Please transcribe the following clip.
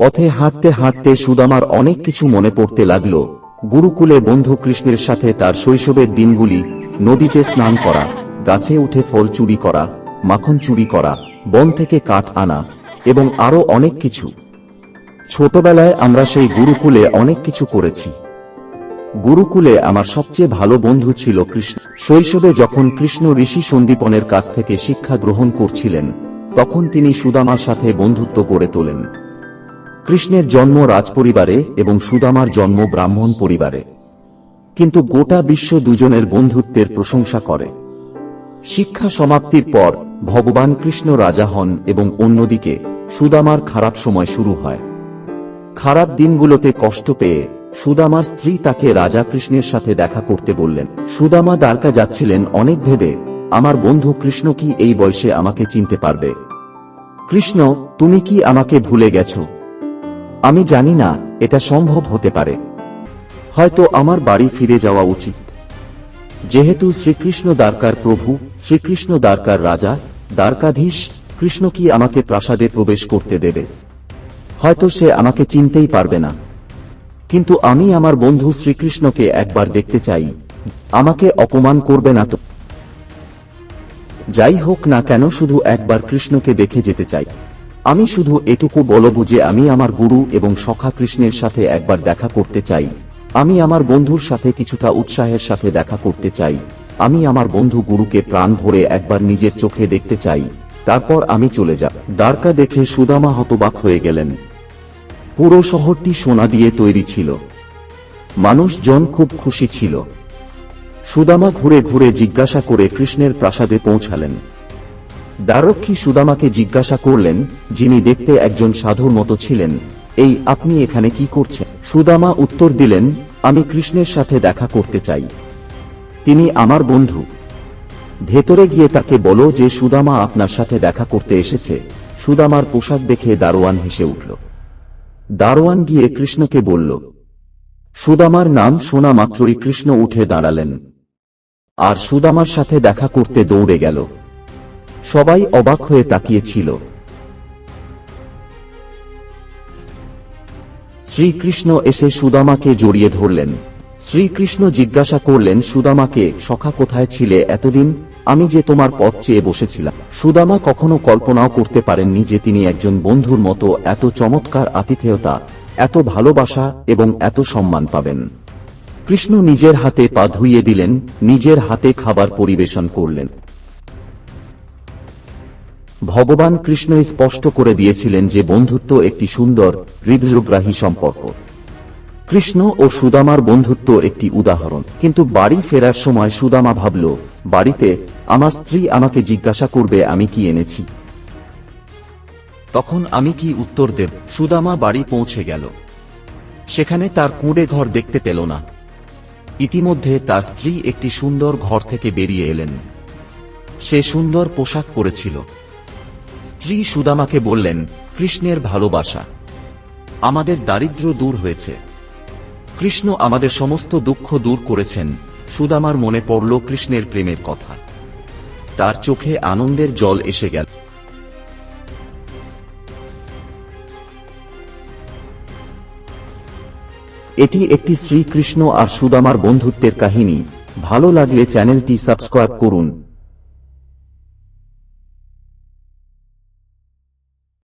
পথে হাঁটতে হাঁটতে সুদামার অনেক কিছু মনে পড়তে লাগল। গুরুকুলে বন্ধু কৃষ্ণের সাথে তার শৈশবের দিনগুলি, নদীতে স্নান করা, গাছে উঠে ফল চুরি করা, মাখন চুরি করা, বন থেকে কাঠ আনা, এবং আরও অনেক কিছু। ছোটবেলায় আমরা সেই গুরুকুলে অনেক কিছু করেছি। গুরুকুলে আমার সবচেয়ে ভালো বন্ধু ছিল কৃষ্ণ। শৈশবে যখন কৃষ্ণ ঋষি সন্দীপনের কাছ থেকে শিক্ষা গ্রহণ করছিলেন, তখন তিনি সুদামার সাথে বন্ধুত্ব গড়ে তোলেন। কৃষ্ণের জন্ম রাজপরিবারে এবং সুদামার জন্ম ব্রাহ্মণ পরিবারে। কিন্তু গোটা বিশ্ব দুজনের বন্ধুত্বের প্রশংসা করে। শিক্ষা সমাপ্তির পর ভগবান কৃষ্ণ রাজা হন এবং অন্যদিকে সুদামার খারাপ সময় শুরু হয়। খারাপ দিনগুলোতে কষ্ট পেয়ে সুদামার স্ত্রী তাকে রাজা কৃষ্ণের সাথে দেখা করতে বললেন, সুদামা দ্বারকা যাচ্ছিলেন অনেক ভেবে, আমার বন্ধু কৃষ্ণ কি এই বয়সে আমাকে চিনতে পারবে? কৃষ্ণ, তুমি কি আমাকে ভুলে গেছ? আমি জানি না, এটা সম্ভব হতে পারে। হয়তো আমার বাড়ি ফিরে যাওয়া উচিত। যেহেতু শ্রীকৃষ্ণ দ্বারকার প্রভু, শ্রীকৃষ্ণ দ্বারকার রাজা, দ্বারকাধীশ, কৃষ্ণ কি আমাকে প্রাসাদে প্রবেশ করতে দেবে? হয়তো সে আমাকে চিনতেই পারবে না। কিন্তু আমি আমার বন্ধু শ্রীকৃষ্ণকে একবার দেখতে চাই। আমাকে অপমান করবে না তো। যাই হোক না কেন, শুধু একবার কৃষ্ণকে দেখে যেতে চাই। আমি শুধু এটুকু বলব যে আমি আমার গুরু এবং সখা কৃষ্ণের সাথে একবার দেখা করতে চাই। আমি আমার বন্ধুর সাথে কিছুটা উৎসাহের সাথে দেখা করতে চাই। আমি আমার বন্ধু গুরুকে প্রাণ ভরে একবার নিজের চোখে দেখতে চাই। তারপর আমি চলে যাব দ্বারকা দেখে সুদামা হতবাক হয়ে গেলেন। পুরো শহরটি সোনা দিয়ে তৈরি ছিল। মানুষজন খুব খুশি ছিল। সুদামা ঘুরে ঘুরে জিজ্ঞাসা করে কৃষ্ণের প্রাসাদে পৌঁছালেন। দ্বারক্ষী সুদামাকে জিজ্ঞাসা করলেন, যিনি দেখতে একজন সাধুর মতো ছিলেন, এই আপনি এখানে কি করছেন? সুদামা উত্তর দিলেন, আমি কৃষ্ণের সাথে দেখা করতে চাই। তিনি আমার বন্ধু। ভেতরে গিয়ে তাকে বলো যে সুদামা আপনার সাথে দেখা করতে এসেছে। সুদামার পোশাক দেখে দারোয়ান হেসে উঠল। দারোয়ান গিয়ে কৃষ্ণকে বলল, সুদামার নাম শোনা মাত্রই কৃষ্ণ উঠে দাঁড়ালেন। আর সুদামার সাথে দেখা করতে দৌড়ে গেল। সবাই অবাক হয়ে তাকিয়েছিল। শ্রীকৃষ্ণ এসে সুদামাকে জড়িয়ে ধরলেন। শ্রীকৃষ্ণ জিজ্ঞাসা করলেন, সুদামাকে, সখা কোথায় ছিলে এতদিন? আমি যে তোমার পথ চেয়ে বসেছিলাম। সুদামা কখনো কল্পনাও করতে পারেননি যে তিনি একজন বন্ধুর মতো এত চমৎকার আতিথেয়তা, এত ভালোবাসা এবং এত সম্মান পাবেন। কৃষ্ণ নিজের হাতে পা ধুইয়ে দিলেন, নিজের হাতে খাবার পরিবেশন করলেন। ভগবান কৃষ্ণ স্পষ্ট করে দিয়েছিলেন যে বন্ধুত্ব একটি সুন্দর হৃদয়গ্রাহী সম্পর্ক। কৃষ্ণ ও সুদামার বন্ধুত্ব একটি উদাহরণ। কিন্তু বাড়ি ফেরার সময় সুদামা ভাবল, বাড়িতে আমার স্ত্রী আমাকে জিজ্ঞাসা করবে আমি কি এনেছি? তখন আমি কি উত্তর দেব? সুদামা বাড়ি পৌঁছে গেল। সেখানে তার কুঁড়ে ঘর দেখতে পেল না। ইতিমধ্যে তার স্ত্রী একটি সুন্দর ঘর থেকে বেরিয়ে এলেন। সে সুন্দর পোশাক পরেছিল। স্ত্রী সুদামাকে বললেন, কৃষ্ণের ভালোবাসা আমাদের দারিদ্র দূর হয়েছে। কৃষ্ণ আমাদের সমস্ত দুঃখ দূর করেছেন। সুদামার মনে পড়ল কৃষ্ণের প্রেমের কথা। তার চোখে আনন্দের জল এসে গেল। এটি একটি শ্রীকৃষ্ণ আর সুদামার বন্ধুত্বের কাহিনী। ভালো লাগলে চ্যানেলটি সাবস্ক্রাইব করুন।